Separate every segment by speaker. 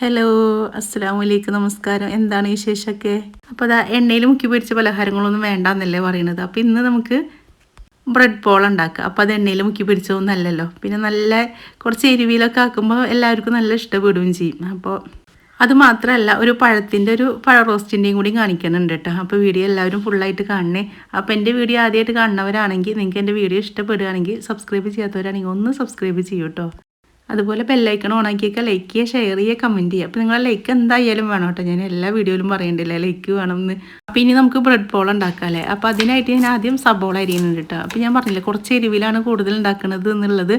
Speaker 1: Hello അസ്സാം വലൈക്കും നമസ്കാരം. എന്താണ് ഈ വിശേഷമൊക്കെ? അപ്പോൾ അതാ എണ്ണയിൽ മുക്കി പൊരിച്ച പലഹാരങ്ങളൊന്നും വേണ്ടെന്നല്ലേ പറയണത് അപ്പോൾ ഇന്ന് നമുക്ക് ബ്രെഡ് പോൾ ഉണ്ടാക്കുക അപ്പോൾ അത് എണ്ണയിൽ മുക്കി പൊരിച്ചതൊന്നും അല്ലല്ലോ. പിന്നെ നല്ല കുറച്ച് എരിവിയിലൊക്കെ ആക്കുമ്പോൾ എല്ലാവർക്കും നല്ല ഇഷ്ടപ്പെടുകയും ചെയ്യും. അപ്പോൾ അത് മാത്രമല്ല ഒരു പഴത്തിന്റെ ഒരു പഴ റോസ്റ്റിന്റെയും കൂടി കാണിക്കുന്നുണ്ട് കേട്ടോ. അപ്പോൾ വീഡിയോ എല്ലാവരും ഫുള്ളായിട്ട് കാണണേ. അപ്പോൾ എന്റെ വീഡിയോ ആദ്യമായിട്ട് കാണുന്നവരാണെങ്കിൽ നിങ്ങൾക്ക് എന്റെ വീഡിയോ ഇഷ്ടപ്പെടുകയാണെങ്കിൽ സബ്സ്ക്രൈബ് ചെയ്യാത്തവരാണെങ്കിൽ ഒന്ന് സബ്സ്ക്രൈബ് ചെയ്യൂ കേട്ടോ. അതുപോലെ ബെല്ലൈക്കൺ ഓണാക്കിയൊക്കെ ലൈക്ക് ചെയ്യുക ഷെയർ ചെയ്യുക കമന്റ് ചെയ്യുക. അപ്പോൾ നിങ്ങളെ ലൈക്ക് എന്തായാലും വേണം കേട്ടോ. ഞാൻ എല്ലാ വീഡിയോയിലും പറയണ്ടില്ല? ലൈക്ക് വേണം എന്ന് അപ്പോൾ ഇനി നമുക്ക് ബ്രെഡ് പോൾ ഉണ്ടാക്കാമല്ലേ അപ്പോൾ അതിനായിട്ട് ഞാൻ ആദ്യം സബോള അരിയുന്നുണ്ട് കേട്ടോ. അപ്പോൾ ഞാൻ പറഞ്ഞില്ല കുറച്ച് എരിവിലാണ് കൂടുതൽ ഉണ്ടാക്കുന്നത് എന്നുള്ളത്.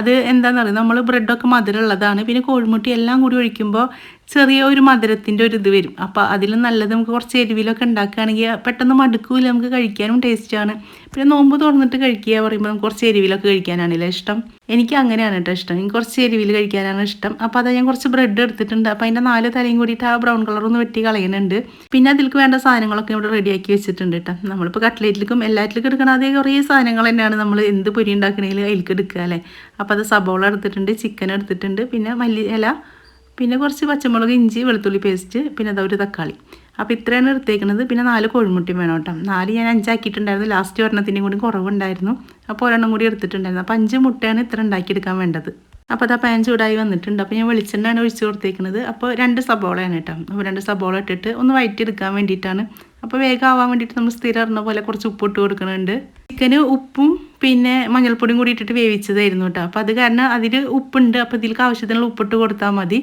Speaker 1: അത് എന്താണെന്ന് പറയുക നമ്മൾ ബ്രെഡൊക്കെ മധുരമുള്ളതാണ്. പിന്നെ കോഴിമുട്ടി എല്ലാം കൂടി ഒഴിക്കുമ്പോൾ ചെറിയ ഒരു മധുരത്തിന്റെ ഒരു ഇത് വരും. അപ്പോൾ അതിലും നല്ലത് നമുക്ക് കുറച്ച് എരിവിലൊക്കെ ഉണ്ടാക്കുകയാണെങ്കിൽ പെട്ടെന്ന് മടുക്കൂല. നമുക്ക് കഴിക്കാനും ടേസ്റ്റാണ്. പിന്നെ നോമ്പ് തുറന്നിട്ട് കഴിക്കുക പറയുമ്പോൾ നമുക്ക് കുറച്ച് എരിവിലൊക്കെ കഴിക്കാനാണല്ലേ ഇഷ്ടം. എനിക്ക് അങ്ങനെയാണ് കേട്ടോ ഇഷ്ടം. എനിക്ക് കുറച്ച് എരിവിൽ കഴിക്കാനാണ് ഇഷ്ടം. അപ്പോൾ അത് ഞാൻ കുറച്ച് ബ്രെഡ് എടുത്തിട്ടുണ്ട്. അപ്പോൾ അതിന്റെ നാല് തലയും കൂടിയിട്ട് ആ ബ്രൗൺ കളർ ഒന്ന് വെട്ടി കളയുന്നുണ്ട്. പിന്നെ അതിലേക്ക് വേണ്ട സാധനങ്ങളൊക്കെ ഇവിടെ റെഡിയാക്കി വെച്ചിട്ടുണ്ട് കേട്ടോ. നമ്മളിപ്പോൾ കട്ട്ലേറ്റിലേക്കും എല്ലാറ്റിലേക്കും എടുക്കണം അതേ കുറേ സാധനങ്ങൾ തന്നെയാണ് നമ്മൾ എന്ത് പൊരി ഉണ്ടാക്കണമെങ്കിൽ അതിലേക്ക് എടുക്കുക അല്ലേ? അപ്പോൾ അത് സബോള എടുത്തിട്ടുണ്ട് ചിക്കൻ എടുത്തിട്ടുണ്ട് പിന്നെ മല്ലി ഇല പിന്നെ കുറച്ച് പച്ചമുളക് ഇഞ്ചി വെളുത്തുള്ളി പേസ്റ്റ് പിന്നെ അതാ ഒരു തക്കാളി. അപ്പോൾ ഇത്രയാണ് എടുത്തേക്കുന്നത് പിന്നെ നാല് കോഴിമുട്ടിയും വേണം കേട്ടോ. നാല് ഞാൻ അഞ്ചാക്കിയിട്ടുണ്ടായിരുന്നു. ലാസ്റ്റ് ഒരെണ്ണത്തിന്റെയും കൂടി കുറവുണ്ടായിരുന്നു. അപ്പോൾ ഒരെണ്ണം കൂടി എടുത്തിട്ടുണ്ടായിരുന്നു. അപ്പോൾ അഞ്ച് മുട്ടയാണ് ഇത്ര ഉണ്ടാക്കിയെടുക്കാൻ വേണ്ടത്. അപ്പോൾ അതാ പാൻ ചൂടായി വന്നിട്ടുണ്ട്. അപ്പോൾ ഞാൻ വെളിച്ചെണ്ണയാണ് ഒഴിച്ച് കൊടുത്തേക്കുന്നത് അപ്പോൾ രണ്ട് സബോളയാണ് കേട്ടോ. അപ്പോൾ രണ്ട് സബോള ഇട്ടിട്ട് ഒന്ന് വയറ്റിയെടുക്കാൻ വേണ്ടിയിട്ടാണ്. അപ്പോൾ വേഗം ആവാൻ വേണ്ടിയിട്ട് നമ്മൾ സ്ഥിരം ഇറന്ന പോലെ കുറച്ച് ഉപ്പ് ഇട്ട് കൊടുക്കുന്നുണ്ട് ചിക്കന് ഉപ്പും പിന്നെ മഞ്ഞൾപ്പൊടിയും കൂടി ഇട്ടിട്ട് വേവിച്ചതായിരുന്നു കേട്ടോ. അപ്പോൾ അത് കാരണം അതിൽ ഉപ്പുണ്ട്. അപ്പോൾ ഇതിലേക്ക് ആവശ്യത്തിനുള്ള ഉപ്പിട്ട് കൊടുത്താൽ മതി.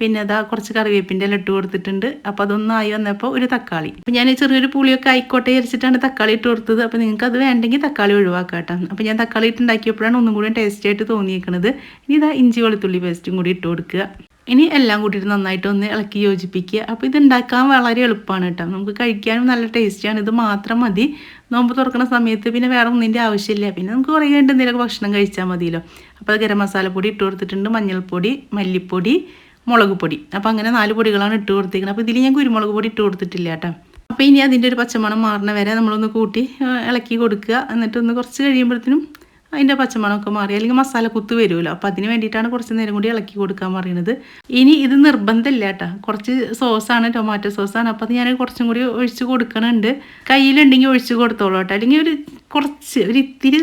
Speaker 1: പിന്നെ അതാ കുറച്ച് കറിവേപ്പിന്റെ ഇല ഇട്ട് കൊടുത്തിട്ടുണ്ട്. അപ്പോൾ അതൊന്നായി വന്നപ്പോൾ ഒരു തക്കാളി. അപ്പോൾ ഞാൻ ചെറിയൊരു പുളിയൊക്കെ ആയിക്കോട്ടെ വിചാരിച്ചിട്ടാണ് തക്കാളി ഇട്ട് കൊടുത്തത്. അപ്പോൾ നിങ്ങൾക്ക് അത് വേണ്ടെങ്കിൽ തക്കാളി ഒഴിവാക്കാം കേട്ടോ അപ്പോൾ ഞാൻ തക്കാളി ഇട്ട് ഉണ്ടാക്കിയപ്പോഴാണ് ഒന്നും കൂടി ടേസ്റ്റ് ആയിട്ട് തോന്നിയേക്കുന്നത് ഇനി ഇതാ ഇഞ്ചി വെളുത്തുള്ളി പേസ്റ്റും കൂടി ഇട്ട് കൊടുക്കുക. ഇനി എല്ലാം കൂട്ടിയിട്ട് നന്നായിട്ട് ഒന്ന് ഇളക്കി യോജിപ്പിക്കുക. അപ്പോൾ ഇത് ഉണ്ടാക്കാൻ വളരെ എളുപ്പമാണ് കേട്ടോ. നമുക്ക് കഴിക്കാനും നല്ല ടേസ്റ്റിയാണ് ഇത് മാത്രം മതി. നോമ്പ് തുറക്കുന്ന സമയത്ത് പിന്നെ വേറെ ഒന്നിന്റെ ആവശ്യമില്ല. പിന്നെ നമുക്ക് കുറേ കഴിഞ്ഞിട്ട് എന്തെങ്കിലും ഭക്ഷണം കഴിച്ചാൽ മതിയല്ലോ. അപ്പോൾ ഗരം മസാലപ്പൊടി ഇട്ട് കൊടുത്തിട്ടുണ്ട്. മഞ്ഞൾപ്പൊടി മല്ലിപ്പൊടി മുളക് പൊടി. അപ്പോൾ അങ്ങനെ നാല് പൊടികളാണ് ഇട്ട് കൊടുത്തിരിക്കുന്നത് അപ്പോൾ ഇതിൽ ഞാൻ കുരുമുളക് പൊടി ഇട്ട് കൊടുത്തിട്ടില്ല കേട്ടോ. അപ്പോൾ ഇനി അതിന്റെ ഒരു പച്ചമണം മാറണ വരെ നമ്മളൊന്ന് കൂട്ടി ഇളക്കി കൊടുക്കുക. എന്നിട്ടൊന്ന് കുറച്ച് കഴിയുമ്പോഴത്തേനും അതിന്റെ പച്ചമണമൊക്കെ മാറി. അല്ലെങ്കിൽ മസാല കുത്ത് വരുമല്ലോ. അപ്പോൾ അതിന് വേണ്ടിയിട്ടാണ് കുറച്ച് നേരം കൂടി ഇളക്കി കൊടുക്കാൻ പറയുന്നത്. ഇനി ഇത് നിർബന്ധമില്ല കേട്ടോ. കുറച്ച് സോസാണ് ടൊമാറ്റോ സോസാണ്. അപ്പോൾ അത് ഞാൻ കുറച്ചും കൂടി ഒഴിച്ച് കൊടുക്കണുണ്ട്. കയ്യിലുണ്ടെങ്കിൽ ഒഴിച്ച് കൊടുത്തോളൂ കേട്ടോ. അല്ലെങ്കിൽ ഒരു കുറച്ച് ഒരു ഇത്തിരി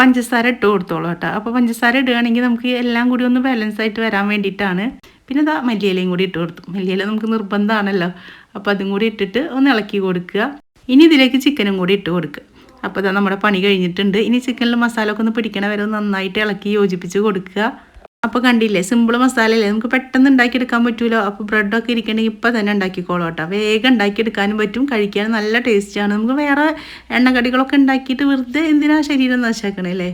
Speaker 1: പഞ്ചസാര ഇട്ട് കൊടുത്തോളൂ കേട്ടോ. അപ്പോൾ പഞ്ചസാര ഇടുകയാണെങ്കിൽ നമുക്ക് എല്ലാം കൂടി ഒന്ന് ബാലൻസ് ആയിട്ട് വരാൻ വേണ്ടിയിട്ടാണ്. പിന്നെ ഇതാ മല്ലിയിലയും കൂടി ഇട്ട് കൊടുത്തു. മല്ലിയില നമുക്ക് നിർബന്ധമാണല്ലോ. അപ്പോൾ അതും കൂടി ഇട്ടിട്ട് ഒന്ന് ഇളക്കി കൊടുക്കുക. ഇനി ഇതിലേക്ക് ചിക്കനും കൂടി ഇട്ട് കൊടുക്കുക. അപ്പോൾ ഇതാ നമ്മുടെ പണി കഴിഞ്ഞിട്ടുണ്ട്. ഇനി ചിക്കനിൽ മസാല ഒക്കെ ഒന്ന് പിടിക്കണ വരെ നന്നായിട്ട് ഇളക്കി യോജിപ്പിച്ച് കൊടുക്കുക. അപ്പോൾ കണ്ടില്ലേ സിമ്പിൾ മസാല അല്ലേ നമുക്ക് പെട്ടെന്ന് ഉണ്ടാക്കിയെടുക്കാൻ പറ്റുമല്ലോ അപ്പോൾ ബ്രെഡൊക്കെ ഇരിക്കണമെങ്കിൽ ഇപ്പം തന്നെ ഉണ്ടാക്കിക്കോളൂ കേട്ടോ. വേഗം ഉണ്ടാക്കിയെടുക്കാനും പറ്റും കഴിക്കാനും നല്ല ടേസ്റ്റാണ് നമുക്ക് വേറെ എണ്ണക്കടികളൊക്കെ ഉണ്ടാക്കിയിട്ട് വെറുതെ എന്തിനാ ശരീരം നശാക്കണല്ലേ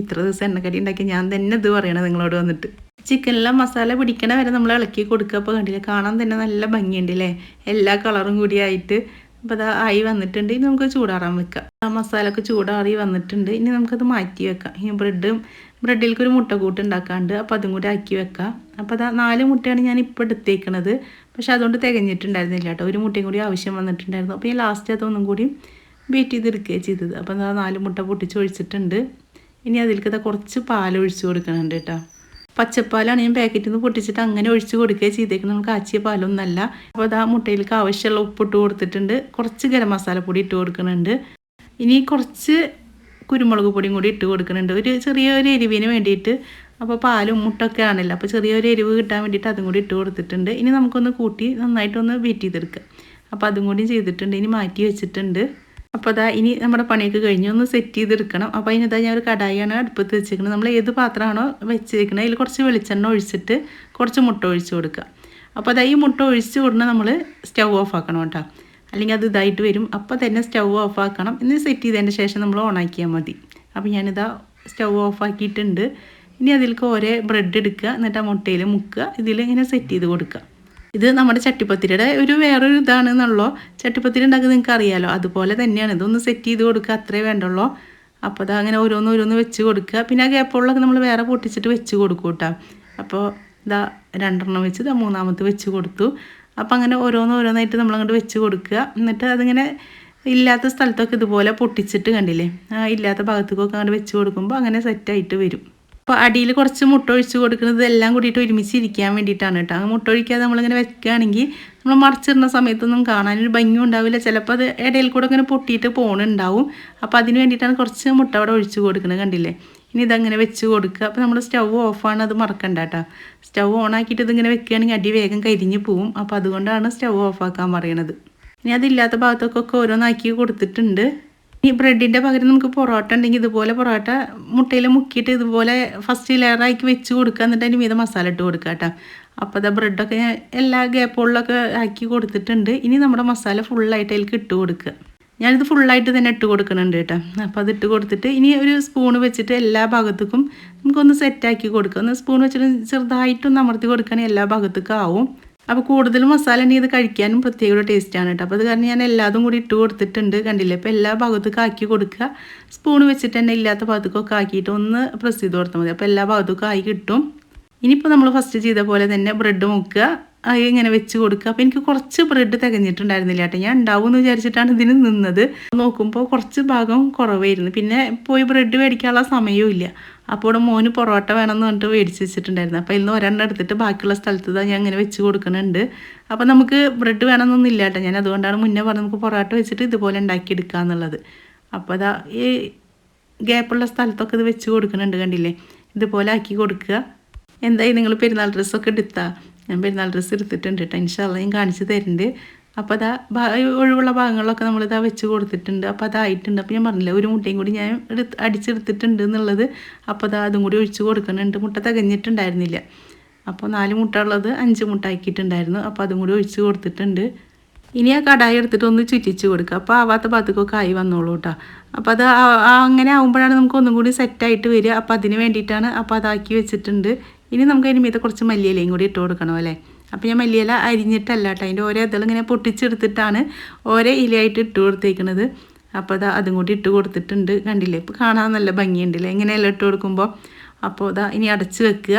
Speaker 1: ഇത്ര ദിവസം എണ്ണക്കടി ഉണ്ടാക്കി ഞാൻ തന്നെ ഇത് പറയണത് നിങ്ങളോട് വന്നിട്ട്. ചിക്കനിലെ മസാല പിടിക്കണ വരെ നമ്മൾ ഇളക്കി കൊടുക്കുക. അപ്പോൾ കണ്ടില്ലേ കാണാൻ തന്നെ നല്ല ഭംഗിയുണ്ട് അല്ലേ? എല്ലാ കളറും കൂടി ആയിട്ട്. അപ്പോൾ അത് ആയി വന്നിട്ടുണ്ട്. ഇനി നമുക്ക് ചൂടാറാൻ വെക്കാം. ആ മസാല ഒക്കെ ചൂടാറി വന്നിട്ടുണ്ട്. ഇനി നമുക്കത് മാറ്റി വെക്കാം. ഈ ബ്രെഡും ബ്രെഡിലേക്ക് ഒരു മുട്ട കൂട്ട് ഉണ്ടാക്കാണ്ട് അപ്പോൾ അതും കൂടി ആക്കി വെക്കാം. അപ്പോൾ അത് നാല് മുട്ടയാണ് ഞാൻ ഇപ്പോൾ എടുത്തേക്കണത്. പക്ഷേ അതുകൊണ്ട് തികഞ്ഞിട്ടുണ്ടായിരുന്നില്ല കേട്ടോ. ഒരു മുട്ടയും കൂടി ആവശ്യം വന്നിട്ടുണ്ടായിരുന്നു. അപ്പോൾ ഞാൻ ലാസ്റ്റ് അതൊന്നും കൂടി ബീറ്റ് ചെയ്തെടുക്കുകയാണ് ചെയ്തത്. അപ്പോൾ നാല് മുട്ട പൊട്ടിച്ച് ഒഴിച്ചിട്ടുണ്ട് ഇനി അതിലേക്ക് കുറച്ച് പാൽ ഒഴിച്ച് കൊടുക്കണുണ്ട് കേട്ടോ. പച്ചപ്പാലാണ് ഞാൻ പാക്കറ്റിൽ നിന്ന് പൊട്ടിച്ചിട്ട് അങ്ങനെ ഒഴിച്ച് കൊടുക്കുകയും ചെയ്തേക്കുന്നത് നമുക്ക് കാച്ചിയ പാലൊന്നല്ല. അപ്പോൾ അത് ആ മുട്ടയിലേക്ക് ആവശ്യമുള്ള ഉപ്പിട്ട് കൊടുത്തിട്ടുണ്ട്. കുറച്ച് ഗരം മസാലപ്പൊടി ഇട്ട് കൊടുക്കുന്നുണ്ട്. ഇനി കുറച്ച് കുരുമുളക് പൊടിയും കൂടി ഇട്ട് കൊടുക്കുന്നുണ്ട്. ഒരു ചെറിയൊരു എരിവിന് വേണ്ടിയിട്ട്. അപ്പോൾ പാലും മുട്ടൊക്കെ ആണല്ലോ. അപ്പോൾ ചെറിയൊരു എരിവ് കിട്ടാൻ വേണ്ടിയിട്ട് അതും കൂടി ഇട്ട് കൊടുത്തിട്ടുണ്ട്. ഇനി നമുക്കൊന്ന് കൂട്ടി നന്നായിട്ടൊന്ന് ബീറ്റ് ചെയ്തെടുക്കുക അപ്പോൾ അതും കൂടി ചെയ്തിട്ടുണ്ട്. ഇനി മാറ്റി വെച്ചിട്ടുണ്ട്. അപ്പോൾ അതാ ഇനി നമ്മുടെ പണിയൊക്കെ കഴിഞ്ഞ് ഒന്ന് സെറ്റ് ചെയ്തെടുക്കണം. അപ്പോൾ അതിനിതാ ഞാൻ ഒരു കടായിയാണ് അടുപ്പത്ത് വെച്ചിരിക്കുന്നത് നമ്മൾ ഏത് പാത്രമാണോ വെച്ചിരിക്കുന്നത് അതിൽ കുറച്ച് വെളിച്ചെണ്ണ ഒഴിച്ചിട്ട് കുറച്ച് മുട്ട ഒഴിച്ച് കൊടുക്കുക. അപ്പോൾ അതാ ഈ മുട്ട ഒഴിച്ച് ഉടനെ നമ്മൾ സ്റ്റൗ ഓഫ് ആക്കണം കേട്ടോ. അല്ലെങ്കിൽ അത് ഇതായിട്ട് വരും. അപ്പോൾ തന്നെ സ്റ്റൗ ഓഫ് ആക്കണം. ഇന്ന് സെറ്റ് ചെയ്തതിന്റെ ശേഷം നമ്മൾ ഓൺ ആക്കിയാൽ മതി. അപ്പോൾ ഞാനിതാ സ്റ്റൗ ഓഫ് ആക്കിയിട്ടുണ്ട്. ഇനി അതിലേക്ക് ഓരോ ബ്രെഡ് എടുക്കുക. എന്നിട്ട് ആ മുട്ടയിൽ മുക്കുക. ഇതിൽ ഇങ്ങനെ സെറ്റ് ചെയ്ത് കൊടുക്കുക. ഇത് നമ്മുടെ ചട്ടിപ്പത്തിരിയുടെ ഒരു വേറൊരു ഇതാണെന്നുള്ളൂ? ചട്ടിപ്പത്തിരി ഉണ്ടാക്കി നിങ്ങൾക്ക് അറിയാലോ? അതുപോലെ തന്നെയാണ്. ഇതൊന്ന് സെറ്റ് ചെയ്ത് കൊടുക്കുക. അത്രേ വേണ്ടുള്ളൂ. അപ്പോൾ അത് അങ്ങനെ ഓരോന്ന് ഓരോന്ന് വെച്ച് കൊടുക്കുക. പിന്നെ ആ ഗ്യാപ്പുള്ളൊക്കെ നമ്മൾ വേറെ പൊട്ടിച്ചിട്ട് വെച്ച് കൊടുക്കും കേട്ടോ. അപ്പോൾ ഇതാ രണ്ടെണ്ണം വെച്ച് ഇതാ മൂന്നാമത്തെ വെച്ച് കൊടുത്തു. അപ്പോൾ അങ്ങനെ ഓരോന്ന് ഓരോന്നായിട്ട് നമ്മളങ്ങോട്ട് വെച്ച് കൊടുക്കുക. എന്നിട്ട് അതിങ്ങനെ ഇല്ലാത്ത സ്ഥലത്തൊക്കെ ഇതുപോലെ പൊട്ടിച്ചിട്ട് കണ്ടില്ലേ? ആ ഇല്ലാത്ത ഭാഗത്തേക്കൊക്കെ അങ്ങോട്ട് വെച്ച് കൊടുക്കുമ്പോൾ അങ്ങനെ സെറ്റായിട്ട് വരും. അപ്പോൾ അടിയിൽ കുറച്ച് മുട്ട ഒഴിച്ച് കൊടുക്കുന്നത് എല്ലാം കൂടിയിട്ട് ഒരുമിച്ച് ഇരിക്കാൻ വേണ്ടിയിട്ടാണ് കേട്ടോ. മുട്ട ഒഴിക്കാതെ നമ്മളിങ്ങനെ വെക്കുകയാണെങ്കിൽ നമ്മൾ മറിച്ചിടുന്ന സമയത്തൊന്നും കാണാനൊരു ഭംഗി ഉണ്ടാവില്ല. ചിലപ്പോൾ അത് ഇടയിൽ കൂടെ ഇങ്ങനെ പൊട്ടിയിട്ട് പോണുണ്ടാവും. അപ്പോൾ അതിന് വേണ്ടിയിട്ടാണ് കുറച്ച് മുട്ട അവിടെ ഒഴിച്ച് കൊടുക്കുന്നത് കണ്ടില്ലേ? ഇനി ഇതങ്ങനെ വെച്ച് കൊടുക്കുക. അപ്പോൾ നമ്മൾ സ്റ്റൗ ഓഫാണ് അത് മറക്കണ്ട കേട്ടോ. സ്റ്റൗ ഓൺ ആക്കിയിട്ട് ഇതിങ്ങനെ വെക്കുകയാണെങ്കിൽ അടി വേഗം കരിഞ്ഞ് പോവും. അപ്പോൾ അതുകൊണ്ടാണ് സ്റ്റൗ ഓഫാക്കാൻ പറയണത് ഇനി അതില്ലാത്ത ഭാഗത്തൊക്കെ ഓരോന്നാക്കി കൊടുത്തിട്ടുണ്ട്. ഈ ബ്രെഡിന്റെ പകരം നമുക്ക് പൊറോട്ട ഉണ്ടെങ്കിൽ ഇതുപോലെ പൊറോട്ട മുട്ടയിൽ മുക്കിയിട്ട് ഇതുപോലെ ഫസ്റ്റ് ലെയറാക്കി വെച്ച് കൊടുക്കുക. എന്നിട്ട് അതിന് മീതെ മസാല ഇട്ട് കൊടുക്കുക കേട്ടോ. അപ്പോൾ അത് ബ്രെഡൊക്കെ ഞാൻ എല്ലാ ഗ്യാപ്പുകളിലൊക്കെ ആക്കി കൊടുത്തിട്ടുണ്ട്. ഇനി നമ്മുടെ മസാല ഫുള്ളായിട്ട് അതിലേക്ക് ഇട്ട് കൊടുക്കുക. ഞാനിത് ഫുള്ളായിട്ട് തന്നെ ഇട്ട് കൊടുക്കുന്നുണ്ട് കേട്ടോ. അപ്പോൾ അത് ഇട്ട് കൊടുത്തിട്ട് ഇനി ഒരു സ്പൂൺ വെച്ചിട്ട് എല്ലാ ഭാഗത്തേക്കും നമുക്കൊന്ന് സെറ്റാക്കി കൊടുക്കുക. ഒന്ന് സ്പൂൺ വെച്ചിട്ട് ചെറുതായിട്ടൊന്ന് അമർത്തി കൊടുക്കുകയാണെങ്കിൽ എല്ലാ ഭാഗത്തേക്കും ആവും. അപ്പോൾ കൂടുതൽ മസാല ഉണ്ടെങ്കിൽ ഇത് കഴിക്കാനും പ്രത്യേക ഒരു ടേസ്റ്റാണ് കേട്ടോ അപ്പോൾ അത് കാരണം ഞാൻ എല്ലാതും കൂടി ഇട്ട് കൊടുത്തിട്ടുണ്ട് കണ്ടില്ലേ? അപ്പോൾ എല്ലാ ഭാഗത്തേക്കും ആക്കി കൊടുക്കുക. സ്പൂൺ വെച്ചിട്ട് തന്നെ ഇല്ലാത്ത ഭാഗത്തേക്കൊക്കെ ആക്കിയിട്ട് ഒന്ന് പ്രസ് ചെയ്ത് കൊടുത്താൽ മതി. അപ്പോൾ എല്ലാ ഭാഗത്തേക്കും ആയി കിട്ടും. ഇനിയിപ്പോൾ നമ്മൾ ഫസ്റ്റ് ചെയ്ത പോലെ തന്നെ ബ്രെഡ് മുക്കുക. ഇങ്ങനെ വെച്ച് കൊടുക്കുക. അപ്പോൾ എനിക്ക് കുറച്ച് ബ്രെഡ് തികഞ്ഞിട്ടുണ്ടായിരുന്നില്ല കേട്ടോ ഞാൻ ഉണ്ടാവും എന്ന് വിചാരിച്ചിട്ടാണ് ഇതിന് നിന്നത്. നോക്കുമ്പോൾ കുറച്ച് ഭാഗം കുറവായിരുന്നു. പിന്നെ പോയി ബ്രെഡ് മേടിക്കാനുള്ള സമയവും ഇല്ല. അപ്പോൾ മോന് പൊറോട്ട വേണമെന്ന് പറഞ്ഞിട്ട് മേടിച്ച് വെച്ചിട്ടുണ്ടായിരുന്നു. അപ്പോൾ ഇന്ന് ഒരെണ്ണം എടുത്തിട്ട് ബാക്കിയുള്ള സ്ഥലത്ത് ഞാൻ അങ്ങനെ വെച്ച് കൊടുക്കുന്നുണ്ട്. അപ്പോൾ നമുക്ക് ബ്രെഡ് വേണമെന്നൊന്നും ഇല്ല കേട്ടോ. ഞാൻ അതുകൊണ്ടാണ് മുന്നേ പറഞ്ഞത് നമുക്ക് പൊറോട്ട വെച്ചിട്ട് ഇതുപോലെ ഉണ്ടാക്കിയെടുക്കുക എന്നുള്ളത് അപ്പോൾ അതാ ഈ ഗ്യാപ്പുള്ള സ്ഥലത്തൊക്കെ ഇത് വെച്ച് കൊടുക്കുന്നുണ്ട് കണ്ടില്ലേ? ഇതുപോലെ ആക്കി കൊടുക്കുക. എന്തായി? നിങ്ങൾ പെരുന്നാൾ ഡ്രസ്സൊക്കെ എടുത്താൽ ഞാൻ പെരുന്നാൾ ഡ്രസ്സ് എടുത്തിട്ടുണ്ട് കേട്ടോ. ഇൻഷാല്ല ഞാൻ കാണിച്ച് തരുന്നുണ്ട് അപ്പോൾ അതാ ഒഴിവുള്ള ഭാഗങ്ങളിലൊക്കെ നമ്മളിതാ വെച്ച് കൊടുത്തിട്ടുണ്ട്. അപ്പോൾ അതായിട്ടുണ്ട്. അപ്പോൾ ഞാൻ പറഞ്ഞില്ല ഒരു മുട്ടയും കൂടി ഞാൻ എടുത്ത് അടിച്ചെടുത്തിട്ടുണ്ട് എന്നുള്ളത്. അപ്പോൾ അതാ അതും കൂടി ഒഴിച്ച് കൊടുക്കുന്നുണ്ട്. മുട്ട തികഞ്ഞിട്ടുണ്ടായിരുന്നില്ല. അപ്പോൾ നാല് മുട്ട ഉള്ളത് അഞ്ച് മുട്ട ആക്കിയിട്ടുണ്ടായിരുന്നു. അപ്പോൾ അതും കൂടി ഒഴിച്ച് കൊടുത്തിട്ടുണ്ട്. ഇനി ആ കടായി എടുത്തിട്ട് ഒന്ന് ചുറ്റിച്ച് കൊടുക്കുക. അപ്പോൾ ആവാത്ത ഭാഗത്തേക്കൊക്കെ ആയി വന്നോളൂ കേട്ടോ അപ്പോൾ അത് അങ്ങനെ ആകുമ്പോഴാണ് നമുക്ക് ഒന്നും കൂടി സെറ്റായിട്ട് വരിക. അപ്പോൾ അതിന് വേണ്ടിയിട്ടാണ് അപ്പോൾ അതാക്കി വെച്ചിട്ടുണ്ട്. ഇനി നമുക്ക് അതിന് മീതെ കുറച്ച് മല്ലിയിലയും കൂടി ഇട്ട് കൊടുക്കണം അല്ലേ? അപ്പോൾ ഞാൻ മല്ലിയില അരിഞ്ഞിട്ടല്ല കേട്ടോ. അതിന്റെ ഓരോ ഇതൾ ഇങ്ങനെ പൊട്ടിച്ചെടുത്തിട്ടാണ് ഓരോ ഇലയായിട്ട് ഇട്ട് കൊടുത്തേക്കുന്നത് അപ്പോൾ അത് അതും കൂടി ഇട്ട് കൊടുത്തിട്ടുണ്ട് കണ്ടില്ലേ? ഇപ്പോൾ കാണാൻ നല്ല ഭംഗിയുണ്ടല്ലേ? ഇങ്ങനെയെല്ലാം ഇട്ട് കൊടുക്കുമ്പോൾ അപ്പോൾ ഇതാ ഇനി അടച്ച് വെക്കുക.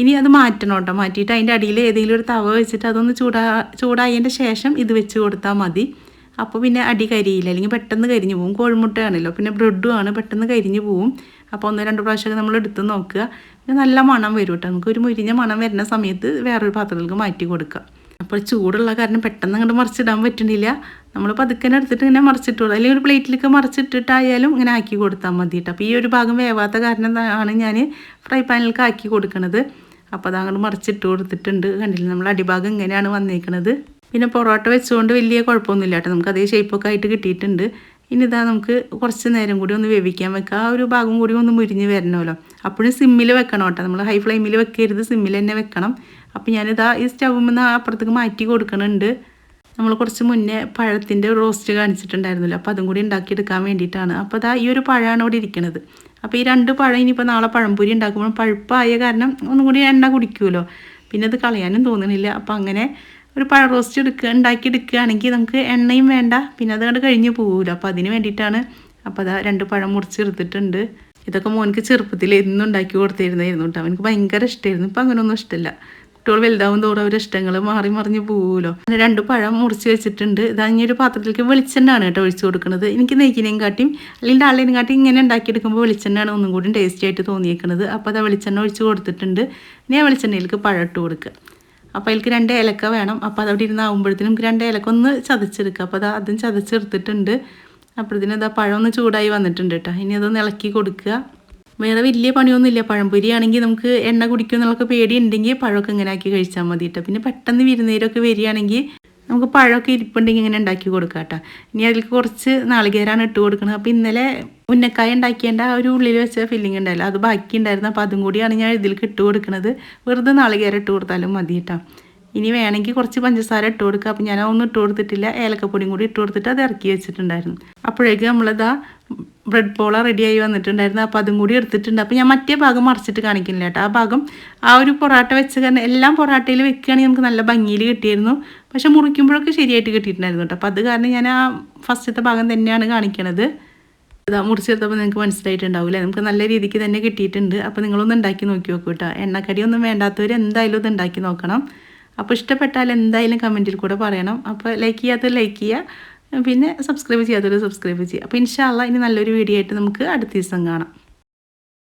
Speaker 1: ഇനി അത് മാറ്റണം കേട്ടോ. മാറ്റിയിട്ട് അതിന്റെ അടിയിൽ ഏതെങ്കിലും ഒരു തവ വെച്ചിട്ട് അതൊന്ന് ചൂടാ ചൂടായതിന്റെ ശേഷം ഇത് വെച്ച് കൊടുത്താൽ മതി. അപ്പോൾ പിന്നെ അടി കരിയില്ല. അല്ലെങ്കിൽ പെട്ടെന്ന് കരിഞ്ഞു പോകും കോഴിമുട്ടയാണല്ലോ. പിന്നെ ബ്രെഡും ആണ്. പെട്ടെന്ന് കരിഞ്ഞു പോവും. അപ്പോൾ ഒന്ന് രണ്ട് പ്രാവശ്യമൊക്കെ നമ്മൾ എടുത്ത് നോക്കുക. നല്ല മണം വരും കേട്ടോ നമുക്ക് ഒരു മുരിഞ്ഞ മണം വരുന്ന സമയത്ത് വേറൊരു പാത്രത്തിലേക്ക് മാറ്റി കൊടുക്കുക. അപ്പോൾ ചൂടുള്ള കാരണം പെട്ടെന്ന് അങ്ങോട്ട് മറിച്ചിടാൻ പറ്റുന്നില്ല നമ്മൾ പതുക്കനെ എടുത്തിട്ട് ഇങ്ങനെ മറിച്ചിട്ട് കൊടുക്കുക അല്ലെങ്കിൽ ഒരു പ്ലേറ്റിലേക്ക് മറിച്ചിട്ടിട്ടായാലും ഇങ്ങനെ ആക്കി കൊടുത്താൽ മതി കേട്ടോ. അപ്പോൾ ഈ ഒരു ഭാഗം വേവാത്ത കാരണം ആണ് ഞാൻ ഫ്രൈ പാനിലേക്ക് ആക്കി കൊടുക്കുന്നത് അപ്പോൾ അത് അങ്ങോട്ട് മറിച്ചിട്ട് കൊടുത്തിട്ടുണ്ട്. കണ്ടില്ല? നമ്മൾ അടിഭാഗം ഇങ്ങനെയാണ് വന്നേക്കുന്നത് പിന്നെ പൊറോട്ട വെച്ചുകൊണ്ട് വലിയ കുഴപ്പമൊന്നുമില്ല കേട്ടോ. നമുക്ക് അതേ ഷേപ്പൊക്കെ ആയിട്ട് കിട്ടിയിട്ടുണ്ട്. ഇനി ഇതാ നമുക്ക് കുറച്ച് നേരം കൂടി ഒന്ന് വേവിക്കാൻ വെക്കുക ആ ഒരു ഭാഗം കൂടി ഒന്ന് മുരിഞ്ഞ് വരണമല്ലോ. അപ്പോഴും സിമ്മിൽ വെക്കണം കേട്ടോ. നമ്മൾ ഹൈ ഫ്ലെയിമിൽ വെക്കരുത്. സിമ്മിൽ തന്നെ വെക്കണം. അപ്പോൾ ഞാനിതാ ഈ സ്റ്റൗവിൽ നിന്ന് അപ്പുറത്തേക്ക് മാറ്റി കൊടുക്കണുണ്ട്. നമ്മൾ കുറച്ച് മുന്നേ പഴത്തിന്റെ റോസ്റ്റ് കാണിച്ചിട്ടുണ്ടായിരുന്നല്ലോ. അപ്പോൾ അതും കൂടി ഉണ്ടാക്കിയെടുക്കാൻ വേണ്ടിയിട്ടാണ്. അപ്പോൾ അതാ ഈ ഒരു പഴമാണ് ഇവിടെ ഇരിക്കുന്നത് അപ്പോൾ ഈ രണ്ട് പഴം ഇനിയിപ്പോൾ നാളെ പഴംപൊരി ഉണ്ടാക്കുമ്പോൾ പഴുപ്പായ കാരണം ഒന്നും കൂടി എണ്ണ കുടിക്കുമല്ലോ. പിന്നെ അത് കളയാനും തോന്നണില്ല. അപ്പോൾ അങ്ങനെ ഒരു പഴ റോസ്റ്റ് എടുക്കുക ഉണ്ടാക്കി എടുക്കുകയാണെങ്കിൽ നമുക്ക് എണ്ണയും വേണ്ട. പിന്നെ അത് കണ്ട് കഴിഞ്ഞ് പോകില്ല അപ്പോൾ അതിന് വേണ്ടിയിട്ടാണ് അപ്പോൾ അതാ രണ്ട് പഴം മുറിച്ചെടുത്തിട്ടുണ്ട്. ഇതൊക്കെ മോനക്ക് ചെറുപ്പത്തിൽ എന്നും ഉണ്ടാക്കി കൊടുത്തിരുന്നായിരുന്നു കേട്ടോ അവനക്ക് ഭയങ്കര ഇഷ്ടമായിരുന്നു ഇപ്പം അങ്ങനെയൊന്നും ഇഷ്ടമില്ല കുട്ടികൾ വലുതാവും തോറും അവരുടെ ഇഷ്ടങ്ങൾ മാറി മറിഞ്ഞ് പോകുമല്ലോ അങ്ങനെ രണ്ട് പഴം മുറിച്ച് വെച്ചിട്ടുണ്ട്. ഇതാ ഇനി ഒരു പാത്രത്തിലേക്ക് വെളിച്ചെണ്ണയാണ് കേട്ടോ ഒഴിച്ച് കൊടുക്കുന്നത്. എനിക്ക് നെയ്ക്കിനെയും കാട്ടിയും അല്ലെങ്കിൽ ആളിനെയും കാട്ടി ഇങ്ങനെ ഉണ്ടാക്കിയെടുക്കുമ്പോൾ വെളിച്ചെണ്ണയാണ് ഒന്നും കൂടി ടേസ്റ്റി ആയിട്ട് തോന്നിയേക്കുന്നത് അപ്പോൾ അത് വെളിച്ചെണ്ണ ഒഴിച്ച് കൊടുത്തിട്ടുണ്ട്. ഇനി ആ വെളിച്ചെണ്ണയിലേക്ക് പഴം ഇട്ട് കൊടുക്കുക അപ്പോൾ അതിലേക്ക് രണ്ട് ഏലക്ക വേണം. അപ്പോൾ അതവിടെ ഇരുന്ന് ആകുമ്പോഴത്തേനും രണ്ട് ഏലക്ക ഒന്ന് ചതച്ചെടുക്കുക അപ്പോൾ അത് അതും ചതച്ചെടുത്തിട്ടുണ്ട്. അപ്പോഴത്തേനും അതാ പഴം ഒന്ന് ചൂടായി വന്നിട്ടുണ്ട് കേട്ടോ. ഇനി അതൊന്ന് ഇളക്കി കൊടുക്കുക. വേറെ വലിയ പണിയൊന്നുമില്ല. പഴംപൊരി ആണെങ്കിൽ നമുക്ക് എണ്ണ കുടിക്കും എന്നുള്ളൊക്കെ പേടി ഉണ്ടെങ്കിൽ പഴമൊക്കെ ഇങ്ങനെ ആക്കി കഴിച്ചാൽ മതി കേട്ടോ. പിന്നെ പെട്ടെന്ന് വിരുന്നേരമൊക്കെ വരികയാണെങ്കിൽ നമുക്ക് പഴമൊക്കെ ഇരിപ്പുണ്ടെങ്കിൽ ഇങ്ങനെ ഉണ്ടാക്കി കൊടുക്കാം കേട്ടോ. ഇനി അതിലേക്ക് കുറച്ച് നാളികേരാണ് ഇട്ട് കൊടുക്കുന്നത് അപ്പോൾ ഇന്നലെ ഉന്നക്കായ ഉണ്ടാക്കിയേണ്ട ആ ഒരു ഉള്ളിൽ വെച്ച ഫില്ലിംഗ് ഉണ്ടായില്ല അത് ബാക്കി ഉണ്ടായിരുന്നു അപ്പോൾ അതും കൂടിയാണ് ഞാൻ ഇതിലേക്ക് ഇട്ട് കൊടുക്കുന്നത് വെറുതെ നാളികേരം ഇട്ട് കൊടുത്താലും മതി കേട്ടോ ഇനി വേണമെങ്കിൽ കുറച്ച് പഞ്ചസാര ഇട്ട് കൊടുക്കുക അപ്പോൾ ഞാൻ ഒന്നും ഇട്ട് കൊടുത്തിട്ടില്ല. ഏലക്കപ്പൊടിയും കൂടി ഇട്ട് കൊടുത്തിട്ട് അത് ഇറക്കി വെച്ചിട്ടുണ്ടായിരുന്നു. അപ്പോഴേക്കും നമ്മളിതാ ബ്രെഡ് പോള റെഡിയായി വന്നിട്ടുണ്ടായിരുന്നു. അപ്പോൾ അതും കൂടി എടുത്തിട്ടുണ്ട്. അപ്പോൾ ഞാൻ മറ്റേ ഭാഗം മറിച്ചിട്ട് കാണിക്കുന്നില്ല കേട്ടോ ആ ഭാഗം ആ ഒരു പൊറാട്ട വെച്ച് കാരണം എല്ലാം പൊറാട്ടയിൽ വെക്കുകയാണെങ്കിൽ നമുക്ക് നല്ല ഭംഗിയിൽ കിട്ടിയിരുന്നു. പക്ഷെ മുറിക്കുമ്പോഴൊക്കെ ശരിയായിട്ട് കിട്ടിയിട്ടുണ്ടായിരുന്നു കേട്ടോ അപ്പോൾ അത് കാരണം ഞാൻ ആ ഫസ്റ്റത്തെ ഭാഗം തന്നെയാണ് കാണിക്കണത്. മുറിച്ചെടുത്തപ്പോൾ നിങ്ങൾക്ക് മനസ്സിലായിട്ടുണ്ടാവില്ലേ? നമുക്ക് നല്ല രീതിക്ക് തന്നെ കിട്ടിയിട്ടുണ്ട്. അപ്പോൾ നിങ്ങളൊന്ന് ഉണ്ടാക്കി നോക്കി നോക്കൂ കേട്ടോ. എണ്ണക്കടിയൊന്നും വേണ്ടാത്തവർ എന്തായാലും ഇത് ഉണ്ടാക്കി നോക്കണം. അപ്പോൾ ഇഷ്ടപ്പെട്ടാൽ എന്തായാലും കമന്റിൽ കൂടെ പറയണം. അപ്പോൾ ലൈക്ക് ചെയ്യാത്തവർ ലൈക്ക് ചെയ്യുക. പിന്നെ സബ്സ്ക്രൈബ് ചെയ്യാത്തവർ സബ്സ്ക്രൈബ് ചെയ്യുക. അപ്പോൾ ഇൻഷാല്ല ഇനി നല്ലൊരു വീഡിയോ ആയിട്ട് നമുക്ക് അടുത്ത ദിവസം കാണാം.